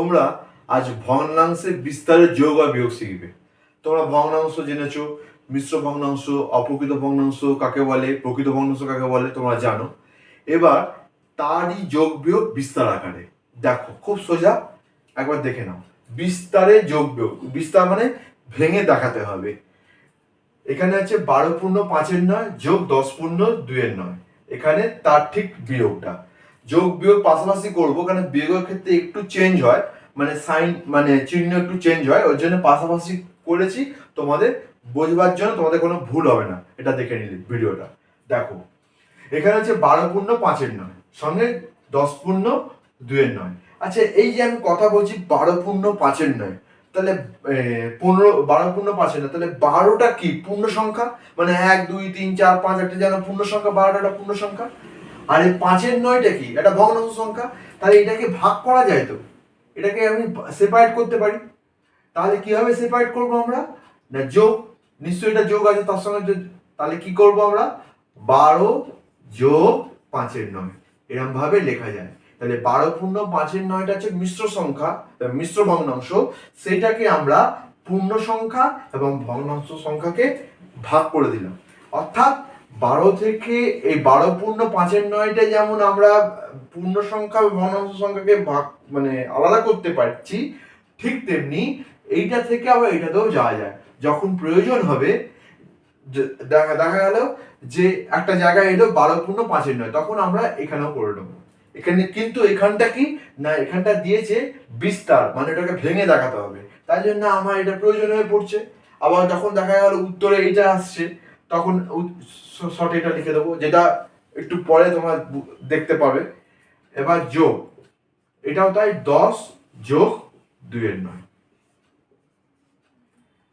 তোমরা আজ ভগ্নাংশের বিস্তারের যোগ আর বিয়োগ শিখবে। তোমরা ভগ্নাংশ জেনেছো, মিশ্র ভগ্নাংশ, অপ্রকৃত ভগ্নাংশ কাকে বলে, প্রকৃত ভগ্নাংশ কাকে বলে, তোমরা জানো। এবার তারই যোগ বিয়োগ বিস্তার আকারে। দেখো, খুব সোজা, একবার দেখে নাও। বিস্তারে যোগ বিয়োগ, বিস্তার মানে ভেঙে দেখাতে হবে। এখানে আছে বারো পূর্ণ পাঁচের নয় যোগ দশ পূর্ণ দুইয়ের নয়। এখানে তার ঠিক বিয়োগটা। যোগ বিয়োগ পাশাপাশি করব, কারণ বিয়োগের ক্ষেত্রে একটু চেঞ্জ হয় মানে সাইন মানে চিহ্ন একটু চেঞ্জ হয় ওর জন্য পাশাপাশি করেছি, তোমাদের বোঝবার জন্য তোমাদের কোনো ভুল হবে না, এটা দেখে নিলে ভিডিওটা। দেখো, এখানে হচ্ছে বারো পূর্ণ পাঁচের নয়, সঙ্গে দশ পূর্ণ দুয়ের নয়। আচ্ছা এই যে আমি কথা বলছি বারো পূর্ণ পাঁচের নয়, তাহলে পনেরো, বারো পূর্ণ পাঁচের নয়, তাহলে বারোটা কি? পূর্ণ সংখ্যা? মানে এক, দুই, তিন, চার, পাঁচ একটা যেন পূর্ণ সংখ্যা, বারোটা পূর্ণ সংখ্যা? আর এই পাঁচের নয়টা কি? এটা ভগ্নাংশ সংখ্যা। তাহলে এটাকে ভাগ করা যায় তো। এটাকে আমি সেপারেট করতে পারি। তাহলে কীভাবে সেপারেট করব আমরা? না, যোগ। নিশ্চয়ই এটা যোগ আছে, তার সঙ্গে তাহলে কি করব আমরা? বারো যোগ পাঁচের নয়। এরকম ভাবে লেখা যায়। তাহলে বারো পূর্ণ পাঁচের নয়টা হচ্ছে মিশ্র সংখ্যা মিশ্র ভগ্নাংশ। সেটাকে আমরা পূর্ণ সংখ্যা এবং ভগ্নাংশ সংখ্যাকে ভাগ করে দিলাম। অর্থাৎ বারো থেকে, এই বারো পূর্ণ পাঁচের নয়টা যেমন আমরা পূর্ণ সংখ্যা ভগ্নাংশ সংখ্যাকে ভাগ মানে আলাদা করতে পারছি, ঠিক তেমনি এইটা থেকে আবার এটাতেও যাওয়া যায়। যখন প্রয়োজন হবে দেখা দেখা গেল যে একটা জায়গায় এলো বারো পূর্ণ পাঁচের নয়, তখন আমরা এখানেও করে নেব। এখানে কিন্তু এখানটা কি? না, এখানটা দিয়েছে বিস্তার মানে এটাকে ভেঙে দেখাতে হবে। তাই জন্য আমার এটা প্রয়োজন হয়ে পড়ছে। আবার যখন দেখা গেল উত্তরে এইটা আসছে তখন শর্ট এটা লিখে দেবো, যেটা একটু পরে তোমার দেখতে পাবে। এবার যোগ। এটাও তাই দশ যোগ দুইয়ের নয়।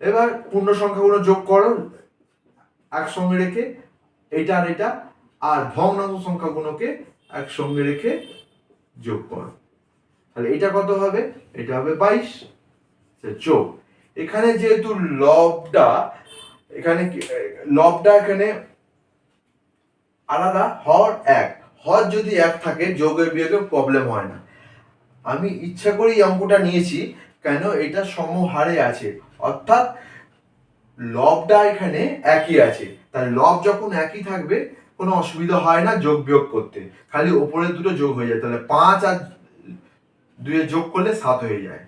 এবার পূর্ণ সংখ্যাগুলো যোগ করো, একসঙ্গে রেখে এটা আর এটা, আর ভগ্নাংশ সংখ্যাগুলোকে একসঙ্গে রেখে যোগ করো। তাহলে এটা কত হবে? এটা হবে বাইশ। যোগ। এখানে যেহেতু লবটা এখানে লবটা এখানে আলাদা, হর এক। হর যদি এক থাকে, যোগের বিয়োগে প্রবলেম হয় না। আমি ইচ্ছা করেই এই অঙ্কটা নিয়েছি, কেন এটা সমহারে আছে। অর্থাৎ লবটা এখানে একই আছে। তাহলে লব যখন একই থাকবে, কোনো অসুবিধা হয় না যোগ বিয়োগ করতে। খালি ওপরের দুটো যোগ হয়ে যায়। তাহলে পাঁচ আর দুয়ে যোগ করলে সাত হয়ে যায়।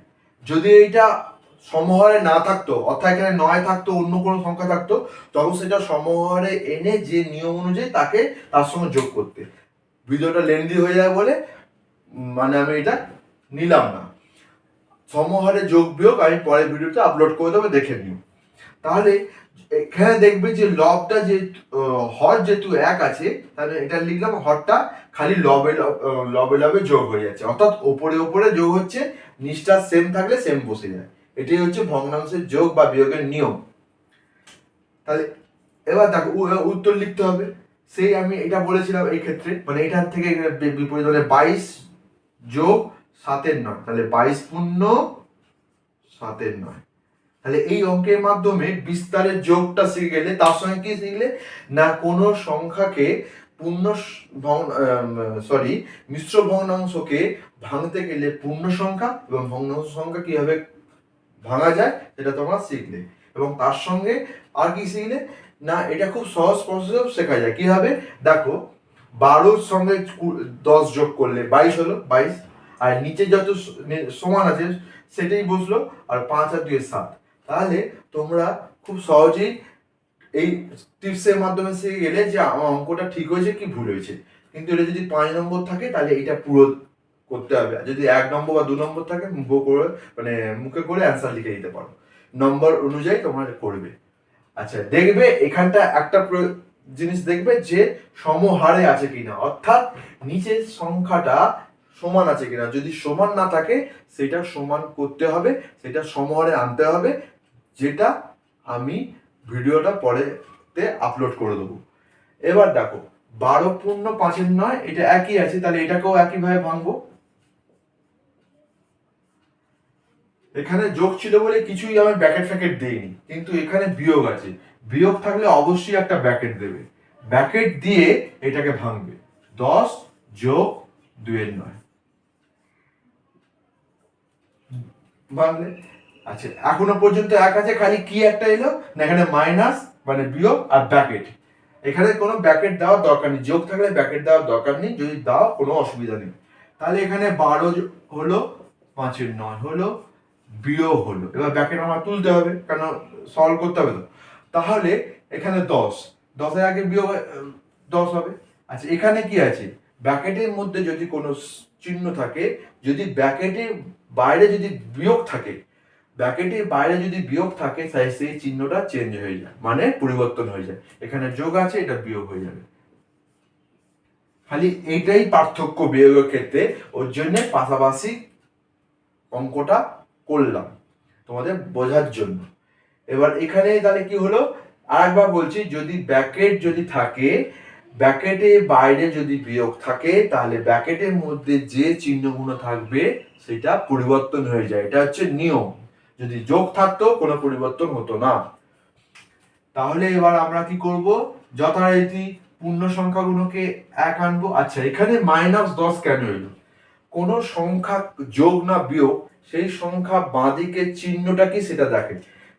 যদি এইটা সমহারে না থাকতো, অর্থাৎ এখানে নয় থাকতো, অন্য কোনো সংখ্যা থাকতো, তখন সেটা সমহারে এনে যে নিয়ম অনুযায়ী তাকে তার সঙ্গে যোগ করতে। ভিডিওটা লেন্দি হয়ে যায় বলে মানে আমি এটা নিলাম না। সমহারে যোগ বিয়োগ, আমি পরের ভিডিওতে আপলোড করে দেবো, দেখে নিও। তাহলে এখানে দেখবে যে লবটা যে হর যেহেতু এক আছে, তাহলে এটা লিখলাম হরটা খালি লব- লবে লবে যোগ হয়ে যাচ্ছে। অর্থাৎ ওপরে ওপরে যোগ হচ্ছে নিচটা সেম থাকলে সেম বসে যায়। এটাই হচ্ছে ভগ্নাংশের যোগ বা বিয়োগের নিয়ম। তাহলে এবার দেখো উত্তর লিখতে হবে। সেই আমি এটা বলেছিলাম এই ক্ষেত্রে মানে এটার থেকে বিপরীত মানে বাইশ যোগ সাতের নয়। তাহলে বাইশ পূর্ণ সাতের নয়। তাহলে এই অঙ্কের মাধ্যমে বিস্তারের যোগটা শিখে গেলে, তার সঙ্গে কি শিখলে? না কোনো সংখ্যাকে পূর্ণ সরি মিশ্র ভগ্নাংশকে ভাঙতে গেলে পূর্ণ সংখ্যা এবং ভগ্নাংশ সংখ্যা কীভাবে ভাঙা যায় সেটা তোমরা শিখলে। এবং তার সঙ্গে আর কি শিখলে? না, এটা খুব সহজ প্রসেসেও শেখা যায়। কীভাবে দেখো, বারোর সঙ্গে দশ যোগ করলে বাইশ হলো, বাইশ। আর নিচে যত সমান আছে, সেটাই বসল, আর পাঁচ আর দুই সাত। তাহলে তোমরা খুব সহজেই এই টিপসের মাধ্যমে শিখে গেলে যে আমার অঙ্কটা ঠিক হয়েছে কি ভুল হয়েছে। কিন্তু এটা যদি পাঁচ নম্বর থাকে, তাহলে এটা পুরো করতে হবে। যদি এক নম্বর বা দু নম্বর থাকে, মুখ করে মানে মুখে করে অ্যান্সার লিখে দিতে পারো। নম্বর অনুযায়ী তোমরা করবে। আচ্ছা দেখবে এখানটা একটা জিনিস দেখবে যে সমহারে আছে কিনা। অর্থাৎ নিচের সংখ্যাটা সমান আছে কিনা। যদি সমান না থাকে, সেটা সমান করতে হবে, সেটা সমহারে আনতে হবে, যেটা আমি ভিডিওটা পরেতে আপলোড করে দেবো। এবার দেখো, বারো পূর্ণ পাঁচের নয়, এটা একই আছে, তাহলে এটাকেও একইভাবে ভাঙবো। এখানে যোগ ছিল বলে কিছুই আমি ব্যাকেট ফ্যাকেট দেইনি, কিন্তু এখানে বিয়োগ আছে। বিয়োগ থাকলে অবশ্যই একটা ব্যাকেট দেবে। ব্যাকেট দিয়ে এটাকে ভাঙবে। দশ যোগ দুয়ের নয়। ভাঙলে? আচ্ছা এখনও পর্যন্ত এক আছে, খালি কি একটা এলো? না, এখানে মাইনাস মানে বিয়োগ আর ব্যাকেট এখানে কোনো ব্যাকেট দেওয়ার দরকার নেই। যোগ থাকলে ব্যাকেট দেওয়ার দরকার নেই, যদি দাও কোনো অসুবিধা নেই। তাহলে এখানে বারো হলো, পাঁচের নয় হলো বিয়োগ হলো। এবার ব্যাকেট আমার তুলতে হবে, কেন সলভ করতে হবে তো। তাহলে এখানে দশ। দশের আগে বিয়োগ দশ হবে। আচ্ছা এখানে কি আছে? ব্যাকেটের মধ্যে যদি কোনো চিহ্ন থাকে, যদি ব্যাকেটের বাইরে যদি বিয়োগ থাকে ব্র্যাকেটের বাইরে যদি বিয়োগ থাকে, তাই সেই চিহ্নটা চেঞ্জ হয়ে যায় মানে পরিবর্তন হয়ে যায়। এখানে যোগ আছে, এটা বিয়োগ হয়ে যাবে। খালি এইটাই পার্থক্য বিয়োগের ক্ষেত্রে, ওর জন্য পাশাপাশি অঙ্কটা করলাম তোমাদের বোঝার জন্য। এবার এখানে তাহলে কি হলো? আরেকবার বলছি, যদি ব্যাকেট যদি থাকে, ব্যাকেটে বাইরে যদি বিয়োগ থাকে, তাহলে ব্যাকেটের মধ্যে যে চিহ্নগুলো থাকবে, সেটা পরিবর্তন হয়ে যায়। এটা হচ্ছে নিয়ম। যদি যোগ থাকতো, কোনো পরিবর্তন হতো না। তাহলে এবার আমরা কি করব? যথারীতি পূর্ণ সংখ্যাগুলোকে এক আনব। আচ্ছা এখানে মাইনাস দশ কেন এলো? কোনো সংখ্যা যোগ না বিয়োগ সেই সংখ্যা বাঁদিকের চিহ্নটা কি সেটা দেখে।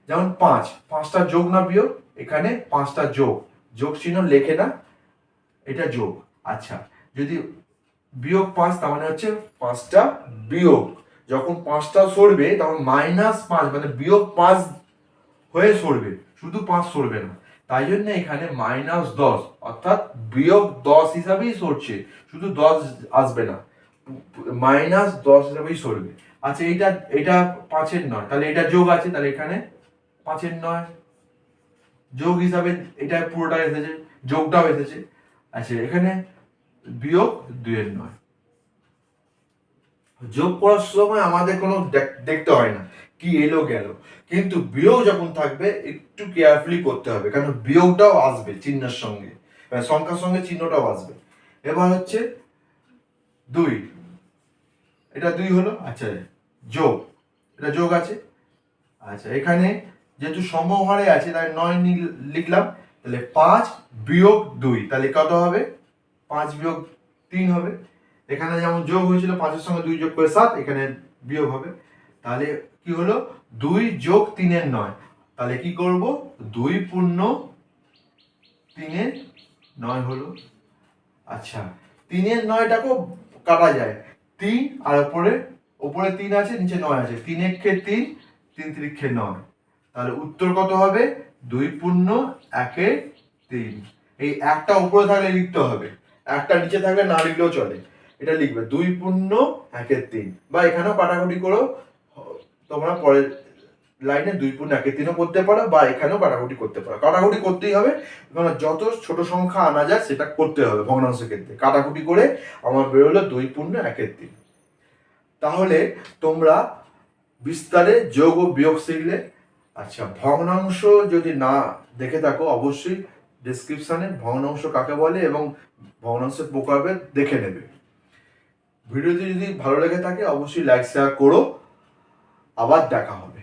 যেমন পাঁচ, পাঁচটা যোগ না বিয়োগ, এখানে পাঁচটা যোগ। যোগ চিহ্ন লেখে না, এটা যোগ। আচ্ছা যদি বিয়োগ পাঁচ, তার মানে হচ্ছে পাঁচটা বিয়োগ। যখন পাঁচটা সরবে, তখন মাইনাস পাঁচ মানে বিয়োগ পাঁচ হয়ে সরবে, শুধু পাঁচ সরবে না। তাই জন্য এখানে মাইনাস দশ, অর্থাৎ বিয়োগ দশ হিসাবেই সরছে, শুধু দশ আসবে না, মাইনাস দশ হিসাবেই সরবে। আচ্ছা এইটা এটা পাঁচের নয়। তাহলে এটা যোগ আছে, তাহলে এখানে পাঁচের নয়। যোগ হিসাবে এটা পুরোটা এসেছে, যোগটাও এসেছে। আচ্ছা এখানে বিয়োগ দুইয়ের নয়। যোগ করার সময় আমাদের কোনো দেখ- দেখতে হয় না, কি এলো, গেল। কিন্তু বিয়োগ যখন থাকবে, একটু কেয়ারফুলি করতে হবে কারণ বিয়োগটাও আসবে চিহ্নের সঙ্গে। সংখ্যার সঙ্গে চিহ্নটাও আসবে। এবার হচ্ছে দুই। এটা দুই হলো? আচ্ছা যোগ। এটা যোগ আছে? আচ্ছা এখানে যেহেতু সমহারে আছে, তাই নয় লিখলাম। তাহলে পাঁচ বিয়োগ দুই, তাহলে কত হবে? পাঁচ বিয়োগ তিন হবে। এখানে যেমন যোগ হয়েছিল, পাঁচের সঙ্গে দুই যোগ করে সাত, এখানে বিয়োগ হবে। তাহলে কি হলো? দুই যোগ তিনের নয়। তাহলে কি করব? দুই পূর্ণ তিনের নয় হলো। আচ্ছা তিনের নয়টাকেও কাটা যায়। তিন, আর ওপরে ওপরে তিন আছে, নিচে নয় আছে। তিন একে তিন তিন ত্রিক্ষে নয়। তাহলে উত্তর কত হবে? দুই পূর্ণ, একে তিন। এই একটা উপরে থাকলে লিখতে হবে। একটা নিচে থাকলে না লিখলেও চলে। এটা লিখবে। দুই পূর্ণ একের তিন। বা এখানেও কাটাকুটি করো। তোমরা পরের লাইনে দুই পূর্ণ একের তিনও করতে পারো বা এখানেও কাটাকুটি করতে পারো। কাটাকুটি করতেই হবে, কারণ যত ছোট সংখ্যা আনা যায় সেটা করতে হবে ভগ্নাংশের ক্ষেত্রে। কাটাকুটি করে আমার বেরোলো দুই পূর্ণ একের তিন। তাহলে তোমরা বিস্তারে যোগ ও বিয়োগ শিখলে আচ্ছা ভগ্নাংশ যদি না দেখে থাকো, অবশ্যই ডিসক্রিপশনে ভগ্নাংশ কাকে বলে এবং ভগ্নাংশের প্রকারভেদ দেখে নেবে। ভিডিওটি যদি ভালো লেগে থাকে, অবশ্যই লাইক শেয়ার করো। আবার দেখা হবে।